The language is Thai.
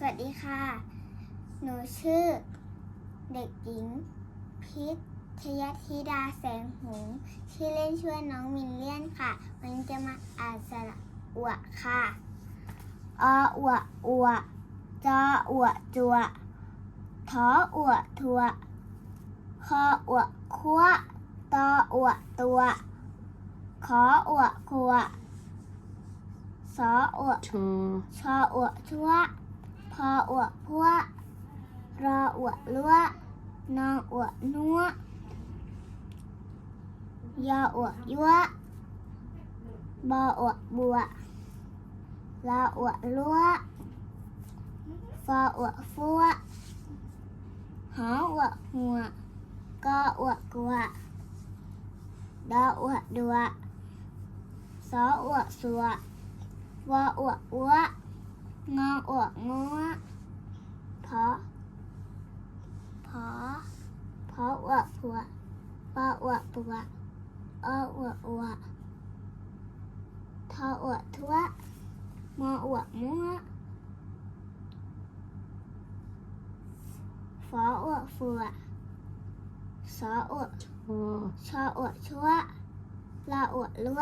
สวัสดีค่ะ หนูชื่อ เด็กหญิง พิทยธิดาแสงหงส์ชื่อเล่นชื่อว่าน้องมินเลียนค่ะ วันนี้จะมาอ่านสระอวค่ะออวอวจออวจัวทออวทัวคออวคัวตออวตัวขออวคัวสออวชอชออวดชั่ว พออวดพัวรออวดลัวนออวดนัวยออวดยัวบออวดบัวลาอวดลัวฟออวดฟัวหออวดหัวกออวดกัวดออวดดัวสออวดสัววออวดอัว งออวดงัวพอพอพออวดผัวปออวดปัวออวดอัวทออวดทัวมออวดมัวฟออวดฟัวสออวดชอชออวดชัวลาอวดลัว